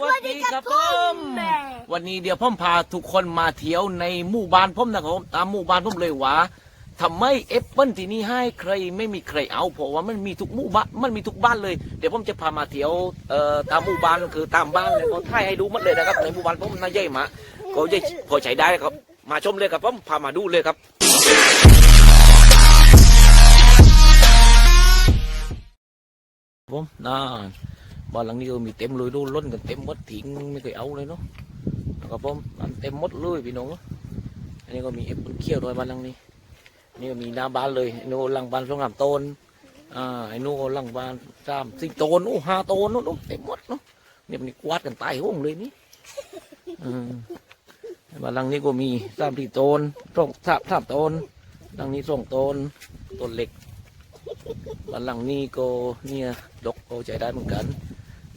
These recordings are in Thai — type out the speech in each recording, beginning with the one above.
สวัสดีครับผมวันนี้เดี๋ยวผมพาทุกคนมาเที่ยวในหมู่บ้านผมนะครับผมตามหมู่บ้านผมเลยว่าทำไมแอปเปิลที่นี่ให้ใครไม่มีใครเอาเพราะว่ามันมีทุกหมู่บ้านมันมีทุกบ้านเลยเดี๋ยวผมจะพามาเที่ยวเอ่อตามหมู่บ้านคือตามบ้านเลยก็ถ่ายให้ดูหมดเลยนะครับในหมู่บ้านผมน่าใหญ่มากก็จะพอใช้ได้ครับ มาชมเลยครับผมพามาดูเลยครับผมน่า บ้านหลังนี้ก็มีเต็มเลยดูล้นกันเต็มหมดทิ้งไม่เคยเอาเลยเนาะนะครับผมมันเต็มหมดเลยพี่น้องอันนี้ก็มีเอฟเปิเขียวด้วยบ้านหลังนี้นี่ก็มีหน้าบ้านเลยไอ้นู่นหลังบ้านสองสามต้นอ่าไอ้นู่นก็หลังบ้านสามสี่ต้นโอ้ห้าต้นโน้นเต็มหมดเนาะเนี่ยมันกวาดกันตายห้องเลยนี่อืมบ้านหลังนี้ก็มีสามสี่ต้นสองสามสามต้นหลังนี้สองต้นต้นเหล็กบ้านหลังนี้ก็เนี่ยดกก็ใจได้เหมือนกัน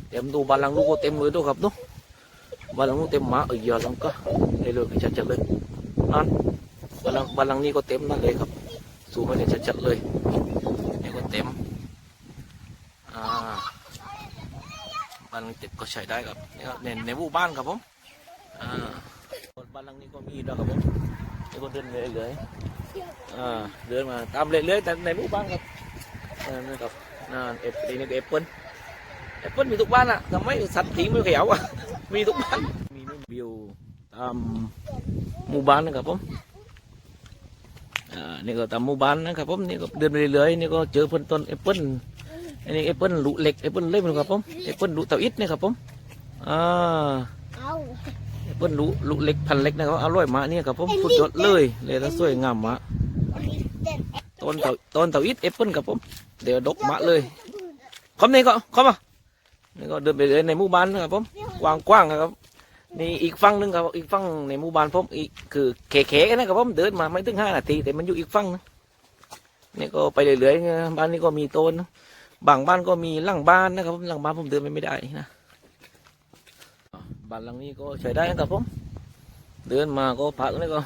เต็มดูบาลังลูกก็เต็มเลยด้วยครับเนาะบาลังลูกเต็มหมาเออยอะลังก็ได้เลยชัดๆเลยนั่นบาลังบาลังนี้ก็เต็มนั่นเลยครับสูงไปเลยชัดๆเลยนี่ก็เต็มอ่าบาลังเต็มก็ใช้ได้ครับนี่ครับในในหมู่บ้านครับผมอ่าบาลังนี้ก็มีด้วยครับผมนี่ก็เดินเลยเลยๆอ่าเดินมาตามเลยเลยๆแต่ในหมู่บ้านครับนั่นครับนั่นเอฟนี่ก็แอปเปิ้ล แอปเปิ้ลมีทุกบ้านอะทำไมสัตว์ทิ้งไม่เขียวอะมีทุกบ้านมีวิวตามหมู่บ้านนะครับผมอ่านี่ก็ตามหมู่บ้านนะครับผมนี่ก็เดินไปเรื่อยๆนี่ก็เจอเพิ่นต้นแอปเปิ้ลอันนี้แอปเปิ้ลลูเล็กแอปเปิ้ลเล็กนะครับผมแอปเปิ้ลลูเต่าอิดนะครับผมอ่าแอปเปิ้ลลูลูเล็กพันเล็กนะครับอร่อยมากเนี่ยครับผมสุดยอดเลยเลยแล้วสวยงามมากต้นเต่าต้นเต่าอิดแอปเปิ้ลครับผมเดี๋ยวดกมากเลยคำนี้ก็เข้ามา นี่ก็เดินไปเลยในหมู่บ้านนะครับผมกว้างกว้างๆนะครับนี่อีกฝั่งหนึงครับอีกฝั่งในหมู่บ้านผมอีกคือเขๆนะครับผมเดินมาไม่ถึงห้านาที แต่มันอยู่อีกฝั่งนะนี่ก็ไปเรื่อยๆบ้านนี้ก็มีต้นนะบางบ้านก็มีหลังบ้านนะครับผมหลังบ้านผมเดินไปไม่ได้นะบ้านหลังนี้ก็ใช้ได้นะครับผม เดินมาก็พักนี่ก็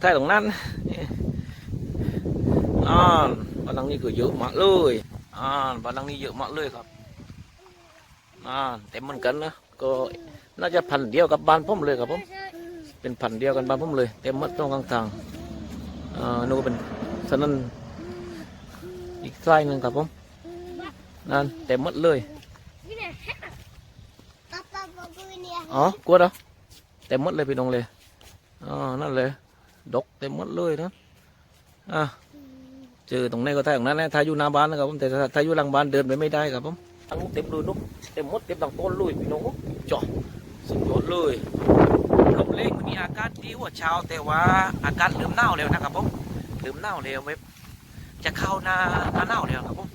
ใต้ตรงนั้นอ่าบ้านหลังนี้ก็เยอะมากเลยอ่าบ้านหลังนี้เยอะมากเลยครับ อ่าเต็มเหมือนกันนะก็น่าจะพันเดียวกับบ้านผมเลยครับผมเป็นพันเดียวกันบ้านผมเลยเต็มหมดตรงกลางทางอ่านู่นเป็นสนั่นอีกไส้หนึ่งครับผมนั่นเต็มหมดเลยอ๋อกลัวเหรอเต็มหมดเลยพี่น้องเลยอ๋อนั่นเลยดกเต็มหมดเลยนะอะเจอตรงไหนก็ท่ายตรงนั้นแหละถ้าอยู่หน้าบ้านนะครับผมแต่ถ้าอยู่หลังบ้านเดินไปไม่ได้ครับผมทั้งเต็มเลยนุ๊ก เต็มหมดเต็มหลังต้นเลยพี่น้องจ่อสุดยอดเลยลมเล่งวันนี้อากาศดีว่าเช้าแต่ว่าอากาศเริ่มหนาวแล้วนะครับผมเริ่มหนาวแล้วเว็บจะเข้าหน้าหน้าหนาวแล้วครับผม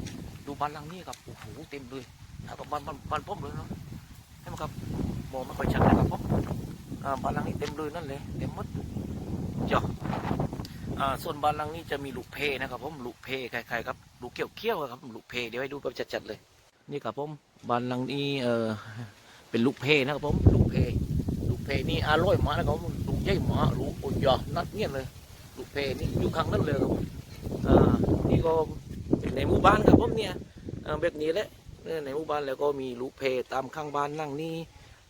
ดูบ้านหลังนี้ครับโอ้โหเต็มเลยแล้วก็บ้านบ้านบ้านผมเลยเนาะใช่ไหมครับมองไม่ค่อยชัดนะครับผมบ้านหลังนี้เต็มเลยนั่นเลยเต็มหมดจ่อส่วนบ้านหลังนี้จะมีลูกเพนะครับผมลูกเพคล้ายๆครับลูกเกี้ยวเกี้ยวๆครับลูกเพเดี๋ยวให้ดูแบบจัดๆเลย นี่ครับผม บ้านหลังนี้เออเป็นลูกเพนะครับผมลูกเพลูกเพนี่อร่อยมากนะครับผมลูกใหญ่มากลูกอุ่นยอนัดเงี้ยเลย ลูกเพนี่อยู่ข้างนั้นเลยครับผมอ่านี่ก็เป็นในหมู่บ้านครับผมเนี่ยแบบนี้แหละในหมู่บ้านแล้วก็มีลูกเพตามข้างบ้านนั่งนี่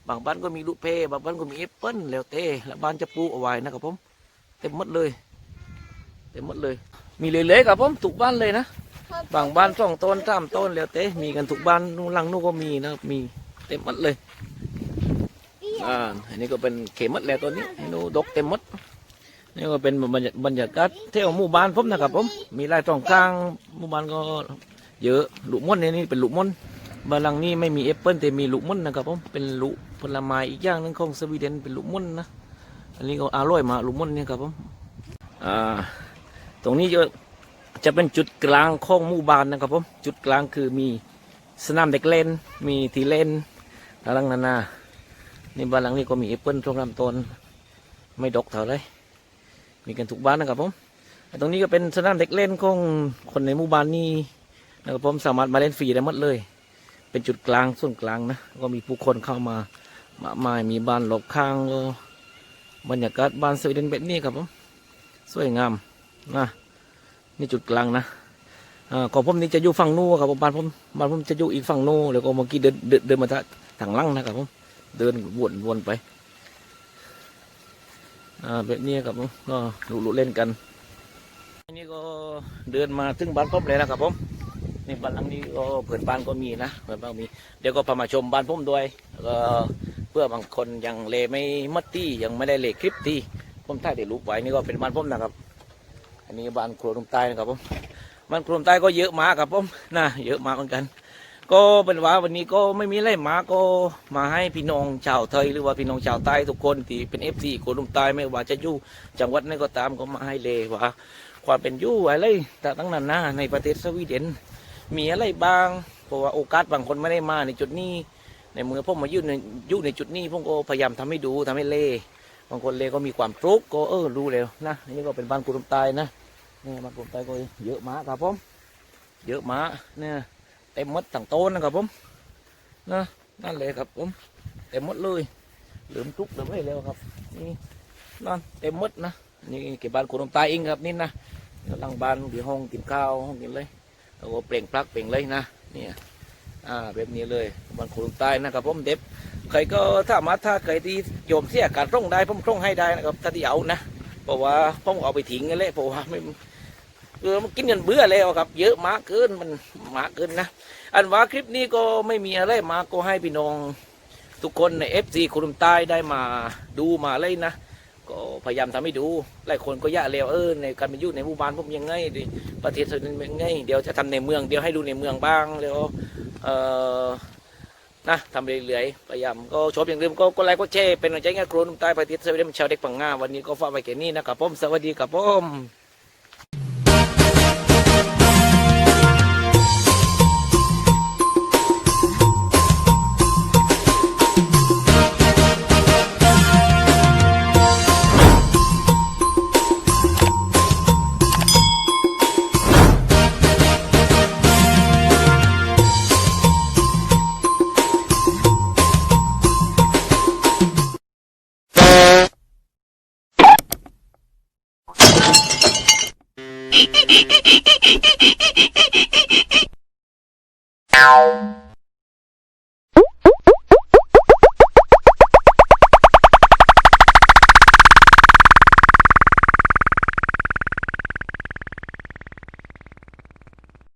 บางบ้านก็มีลูกเพบางบ้านก็มีแอปเปิ้ลแล้วแต่และบ้านจะปลูกเอาไว้นะครับผมเต็มหมดเลยเต็มหมดเลย มีเลยเลยๆครับผมทุกบ้านเลยนะ บางบ้านสองต้นสามต้นแล้วแต่มีกันทุกบ้านนู่นลังนู่นก็มีนะครับมีเต็มหมดเลยอ่าอันนี้ก็เป็นเขมหมดแล้วตัวนี้นู่นดกเต็มหมดนี่ก็เป็นบรรยากาศเที่ยวหมู่บ้านผมนะครับผมมีลายตองข้างหมู่บ้านก็เยอะลูกม่อนเนี่ยนี่เป็นลูกม่อนบ้านหลังนี้ไม่มีแอปเปิ้ลแต่มีลูกม่อนนะครับผมเป็นลูกผลไม้อีกอย่างหนึงของสวีเดนเป็นลูกม่อนนะอันนี้ก็อร่อยมากลูกม่อนเนี่ยครับผมอ่าตรงนี้จะ จะเป็นจุดกลางของหมู่บ้านนะครับผมจุดกลางคือมีสนามเด็กเล่น มีที่เล่นต่างนานานี่บ้านหลังนี้ก็มีแอปเปิลตรงลำต้นไม่ดกเท่าไรมีกันทุกบ้านนะครับผมตรงนี้ก็เป็นสนามเด็กเล่นของคนในหมู่บ้านนี้นะครับผมสามารถมาเล่นฟรีได้หมดเลย เป็นจุดกลางส่วนกลางนะก็มีผู้คนเข้ามามากมายมีบ้านหลบข้างบรรยากาศบ้านสวีเดนแบบนี้ครับผมสวยงามนะ นี่จุดกลางนะอ่าของผมนี่จะอยู่ฝั่งนู้นครับผมบ้านผมบ้านผมจะอยู่อีกฝั่งนู้นแล้วก็เมื่อกี้เดินเดินเดินมาทางหลังนะครับผมเดินวนวนไปอ่าแบบนี้ครับผมก็ลุๆเล่นกันอันนี้ก็เดินมาถึงบ้านผมเลยนะครับผมนี่บ้านหลังนี้ก็เปิดบ้านก็มีนะเปิดบ้านมี เดี๋ยวก็พามาชมบ้านผมด้วยก็เพื่อบางคนยังเลไม่มัดตี้ยังไม่ได้เลคลิปตี้ผมถ่ายได้รูปไว้นี่ก็เป็นบ้านผมนะครับ อันนี้บ้านครัวลุงใต้นะครับผมบ้านครัวลุงใต้ก็เยอะมากครับผมนะเยอะมากเหมือนกัน ก็เป็นว่าวันนี้ก็ไม่มีอะไรมาก็มาให้พี่น้องชาวไทยหรือว่าพี่น้องชาวใต้ทุกคนที่เป็นเอฟซีคนลุงใต้ไม่ว่าจะอยู่จังหวัดไหนก็ตามก็มาให้เลยว่าความเป็นอยู่อะไรแต่ตั้งนั้นนะในประเทศสวีเดนมีอะไรบ้างเพราะว่าโอกาสบางคนไม่ได้มาในจุดนี้ในเมื่อผมมาอยู่ในอยู่ในจุดนี้ผมก็พยายามทำให้ดูทำให้เล่ บางคนเล่ก็มีความทุกข์ก็เออรู้แล้วนะนี่ก็เป็นบ้านกุลมตายนะนี่บ้านกุลมตายก็เยอะมากครับผมเยอะมากเนี่ยเต็มมดทั้งโต้นนะครับผมนะนั่นเลยครับผมเต็มมดเลยเหลือมทุกข์เหลือไม่แล้วครับนี่นั่นเต็มมดนะนี่เก็บบ้านกุลมตายเองครับนี่นะหลังบ้านที่ห้องกินข้าวห้องกินเลยแล้วก็เปล่งปลักเปล่งเลยนะเนี่ยอ่าแบบนี้เลยมันคุมใต้นะครับผมเด็บ ใครก็ถ้ามาถ้าใครที่โยมเสียการส่องได้ผมส่องให้ได้นะครับถ้าที่เอานะเพราะว่าผมเอาไปทิ้งกันเลยเพราะว่าไม่เออมันกินกันเบื่อแล้วครับ เยอะมากเกินมันมากเกินนะ อันว่าคลิปนี้ก็ไม่มีอะไรมากก็ให้พี่น้องทุกคนในเอฟซีคุมใต้ได้มาดูมาเลยนะก็พยายามทำให้ดู หลายคนก็ยะแล้วเออในการเป็นยู่ในหมู่บ้านผมยังไงดิประเทศส่วนยังไงเดี๋ยวจะทำในเมืองเดี๋ยวให้ดูในเมืองบ้างเดี๋ยวเออ นะทำเรื่อยๆพยายามก็ชอบอย่างเดิมก็ก็ไลค์ก็แชร์เป็นกำลังใจให้ครูนุ่มใต้ประเทศสวีเดนชาวเด็กปังงาวันนี้ก็ฝากไว้แค่นี้นะครับผมสวัสดีครับผม Tchau.